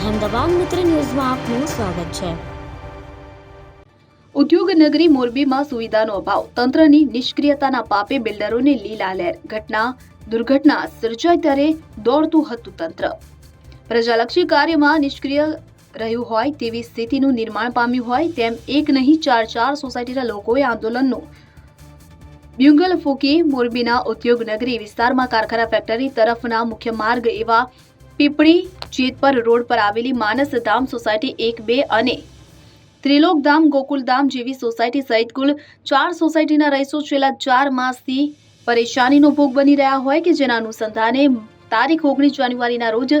અહેમદાબાદ મિત્ર ન્યૂઝમાં આપનું સ્વાગત છે. ઉદ્યોગ નગરી મોરબીમાં સુવિધાનો અભાવ. તંત્રની નિષ્ક્રિયતાના પાપે બિલ્ડરોને લીલા લહેર ઘટના, દુર્ઘટના સર્જાય ત્યારે દોડતું હતું તંત્ર. પ્રજાલક્ષી કાર્યમાં નિષ્ક્રિય રહ્યું હોય તેવી સ્થિતિનું નિર્માણ પામ્યું હોય તેમ એક નહીં, ચાર ચાર સોસાયટીના લોકોએ આંદોલનનું બ્યુંગલ ફૂકી મોરબીના ઉદ્યોગ નગરી વિસ્તારમાં કારખાના ફેક્ટરી તરફના મુખ્ય માર્ગ એવા પીપળી જેતપર રોડ પર આવેલી માનસ ધામ સોસાયટી એક, બે અને ત્રિલોકધામ ગોકુલધામ જેવી સોસાયટી સહિત કુલ ચાર સોસાયટીના રહીશો છેલ્લા ચાર માસથી પરેશાનીનો ભોગ બની રહ્યા હોય કે જેના અનુસંધાને તારીખ ઓગણીસ જાન્યુઆરીના રોજ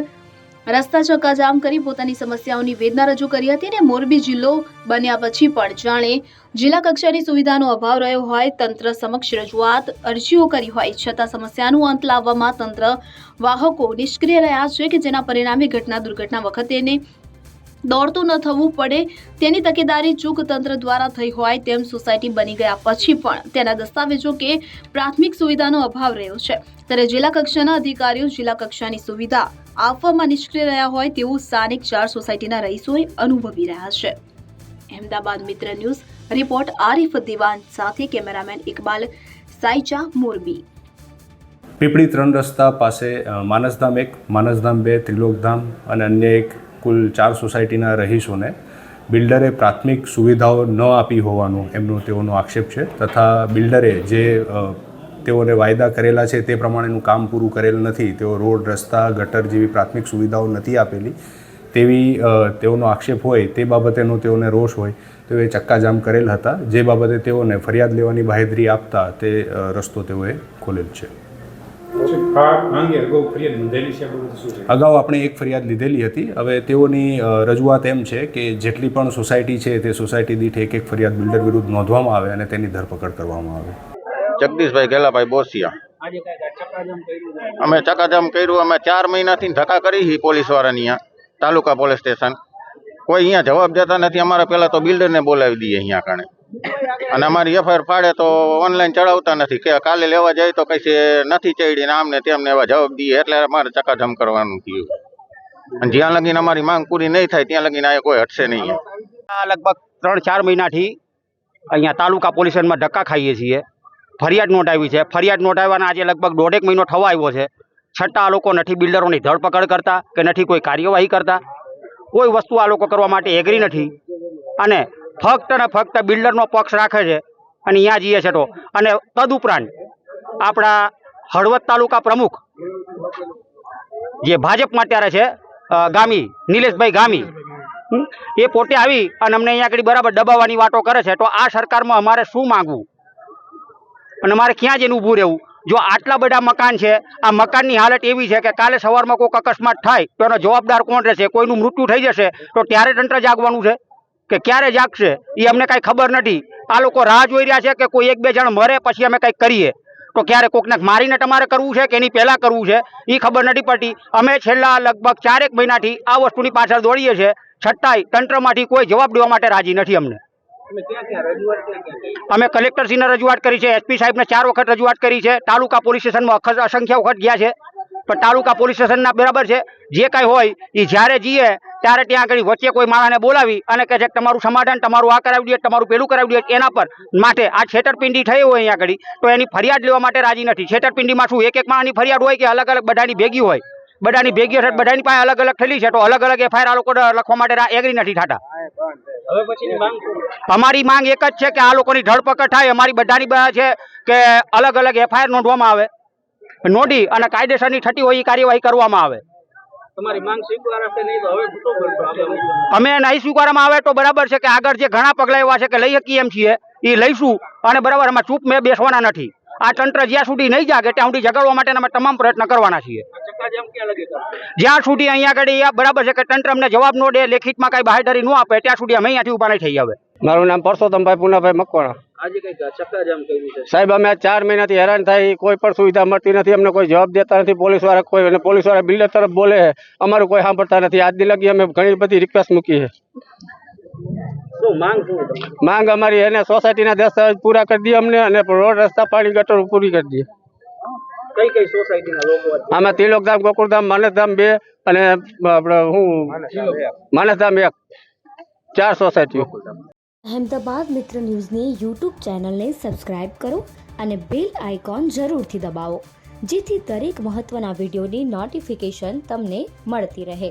રસ્તા ચક્કાજામ કરી પોતાની સમસ્યાઓની વેદના રજૂ કરી હતી અને મોરબી જિલ્લો બન્યા પછી પણ જાણે જિલ્લા કક્ષાની સુવિધાનો અભાવ રહ્યો હોય, તંત્ર સમક્ષ રજૂઆત અરજીઓ કરી હોય, છતાં સમસ્યાનું અંત લાવવામાં તંત્ર વાહકો નિષ્ક્રિય રહ્યા છે કે જેના પરિણામે ઘટના દુર્ઘટના વખતેને દોડતું ન થવું પડે તેની તકેદારી ચૂક તંત્ર દ્વારા થઈ હોય તેમ સોસાયટી બની ગયા પછી પણ તેના દસ્તાવેજો કે પ્રાથમિક સુવિધાનો અભાવ રહ્યો છે. ત્યારે જિલ્લા કક્ષાના અધિકારીઓ જિલ્લા કક્ષાની સુવિધા આપવામાં નિષ્ક્રિય રહ્યા હોય તેવું સ્થાનિક ચાર સોસાયટીના રહીશોએ અનુભવી રહ્યા છે. અહેમદાબાદ મિત્ર ન્યૂઝ રિપોર્ટ આરિફ દિવાન સાથે કેમેરામેન ઇકબાલ સાઈચા મોરબી. પીપળી ત્રણ રસ્તા પાસે માનસધામ એક, માનસધામ બે, ત્રિલોકધામ અને અન્ય એક કુલ ચાર સોસાયટીના રહીશોને બિલ્ડરે પ્રાથમિક સુવિધાઓ ન આપી હોવાનું એમનો તેઓનો આક્ષેપ છે તથા બિલ્ડરે જે તેઓને વાયદા કરેલા છે તે પ્રમાણેનું કામ પૂરું કરેલ નથી. તેઓ રોડ રસ્તા ગટર જેવી પ્રાથમિક સુવિધાઓ નથી આપેલી. તેવી તેઓનો આક્ષેપ હોય તે બાબતેનો તેઓને રોષ હોય તેઓએ ચક્કાજામ કરેલ હતા. જે બાબતે તેઓને ફરિયાદ લેવાની બાહેધરી આપતા તે રસ્તો તેઓએ ખોલેલ છે. અગાઉ આપણે એક ફરિયાદ લીધેલી હતી. હવે તેઓની રજૂઆત એમ છે કે જેટલી પણ સોસાયટી છે તે સોસાયટી દીઠ એક એક ફરિયાદ બિલ્ડર વિરુદ્ધ નોંધવામાં આવે અને તેની ધરપકડ કરવામાં આવે. જગદીશભાઈ ગેલાભાઈ બોસિયા. અમે ચકાજામ કર્યું, અમે ચાર મહિનાથી ધક્કા કરી છે પોલીસ વાળાની અહીંયા, તાલુકા પોલીસ સ્ટેશન. કોઈ અહીંયા જવાબ દેતા નથી, અમારે પહેલા તો બિલ્ડરને બોલાવી દઈએ અહીંયા કારણે. અને અમારી એફઆઈઆર ફાડે તો ઓનલાઈન ચડાવતા નથી, કે કાલે લેવા જાય તો કઈ નથી ચડી ને આમને તેમને એવા જવાબ દઈએ, એટલે અમારે ચકાજામ કરવાનું થયું. અને જ્યાં લગીને અમારી માંગ પૂરી નહીં થાય, ત્યાં લગીને આ કોઈ હટશે નહીં આ લગભગ ત્રણ ચાર મહિનાથી અહીંયા તાલુકા પોલીસ સ્ટેશનમાં ધક્કા ખાઈએ છીએ. ફરિયાદ નોંધાવી છે. ફરિયાદ નોંધાવવાના આજે લગભગ દોઢેક મહિનો થવા આવ્યો છે. છતાં આ લોકો નથી બિલ્ડરોની ધરપકડ કરતા કે નથી કોઈ કાર્યવાહી કરતા. કોઈ વસ્તુ આ લોકો કરવા માટે એગ્રી નથી. અને ફક્ત ને ફક્ત બિલ્ડરનો પક્ષ રાખે છે અને અહીંયા જઈએ છે તો. અને તદુપરાંત આપણા હળવદ તાલુકા પ્રમુખ જે ભાજપમાં અત્યારે છે ગામી, નિલેશભાઈ ગામી એ પોતે આવી અને અમને અહીંયા આગળ બરાબર દબાવવાની વાતો કરે છે. તો આ સરકારમાં અમારે શું માંગવું? અને મારે ક્યાં જઈને ઊભું રહેવું? જો આટલા બધા મકાન છે, આ મકાનની હાલત એવી છે કે કાલે સવારમાં કોઈક અકસ્માત થાય, તો એનો જવાબદાર કોણ રહેશે? કોઈનું મૃત્યુ થઈ જશે, તો ત્યારે તંત્ર જાગવાનું છે? કે ક્યારે જાગશે? એ અમને કાંઈ ખબર નથી. આ લોકો રાહ જોઈ રહ્યા છે કે કોઈ એક બે જણ મરે પછી અમે કંઈક કરીએ. તો ક્યારે કોકને મારીને તમારે કરવું છે કે એની પહેલાં કરવું છે? એ ખબર નથી પડતી. અમે છેલ્લા લગભગ ચારેક મહિનાથી આ વસ્તુની પાછળ દોડીએ છીએ. છતાંય તંત્રમાંથી કોઈ જવાબ દેવા માટે રાજી નથી અમને. અમે કલેક્ટરશ્રીને રજૂઆત કરી છે એસપી સાહેબને ચાર વખત રજૂઆત કરી છે તાલુકા પોલીસ સ્ટેશનમાં અસંખ્ય વખત ગયા છે પણ તાલુકા પોલીસ સ્ટેશનના બરાબર છે જે કાંઈ હોય એ જ્યારે જઈએ ત્યારે ત્યાં આગળ વચ્ચે કોઈ માણસને બોલાવી અને કહે છે કે તમારું સમાધાન તમારું આ કરાવી દઈએ તમારું પેલું કરાવી દઈએ એના પર માટે આ છેતરપિંડી થઈ હોય અહીંયા આગળ તો એની ફરિયાદ લેવા માટે રાજી નથી. છેતરપિંડીમાં શું એક એક માણસની ફરિયાદ હોય કે અલગ અલગ બધાની ભેગી હોય? બધાની ભેગી હશે બધાની પાસે અલગ અલગ થયેલી છે તો અલગ અલગ એફઆઈઆર આ લોકો લખવા માટે એગ્રી નથી થતા. અમારી માંગ એક જ છે કે આ લોકોની ધરપકડ થાય અમારી બધાની છે કે અલગ અલગ એફઆઈઆર નોંધવામાં આવે. નોંધી અને કાયદેસરની થતી હોય એ કાર્યવાહી કરવામાં આવે. અમે નહીં સ્વીકારવામાં આવે તો બરાબર છે કે આગળ જે ઘણા પગલાં એવા છે કે લઈ શકીએ એમ છીએ એ લઈશું અને બરાબર અમે ચૂપ મેં બેસવાના નથી. આ તંત્ર જ્યાં સુધી નહીં જાગે ત્યાં સુધી જગાડવા માટે અમે તમામ પ્રયત્ન કરવાના છીએ. જ્યાં સુધી અહીંયા આગળ બરાબર છે કે તંત્ર અમને જવાબ ન દે લેખિતમાં કઈ બાહેધરી ન આપે ત્યાં સુધી અમે અહીંયાથી ઊભા નહીં થઈ આવે મારું નામ પરસોત્તમભાઈ પુનાભાઈ મકવાણા. સાહેબ અમે ચાર મહિનાથી હેરાન થાય કોઈ પણ સુવિધા મળતી નથી અમને કોઈ જવાબ દેતા નથી પોલીસવાળા કોઈ અને પોલીસવાળા બિલ્ડર તરફ બોલે અમારું કોઈ સાંભળતા નથી. આજની લગી અમે ઘણી બધી રિક્વેસ્ટ મૂકી છે. માંગ અમારી એને સોસાયટીના દસ્તાવેજ પૂરા કરી દઈએ અમને અને રોડ રસ્તા પાણી ગટર પૂરી કરી દઈએ. કઈ કઈ સોસાયટીના લોકો આમાં તિલોકધામ ગોકુળધામ માનસધામ બે અને આપણે હું? માનસધામ એક. ચાર સોસાયટીઓ અહેમદાબાદ મિત્ર ન્યૂઝની યુટ્યુબ ચેનલને સબસ્ક્રાઇબ કરો અને બેલ આઇકોન જરૂરથી દબાવો જેથી દરેક મહત્ત્વના વિડીયોની નોટિફિકેશન તમને મળતી રહે.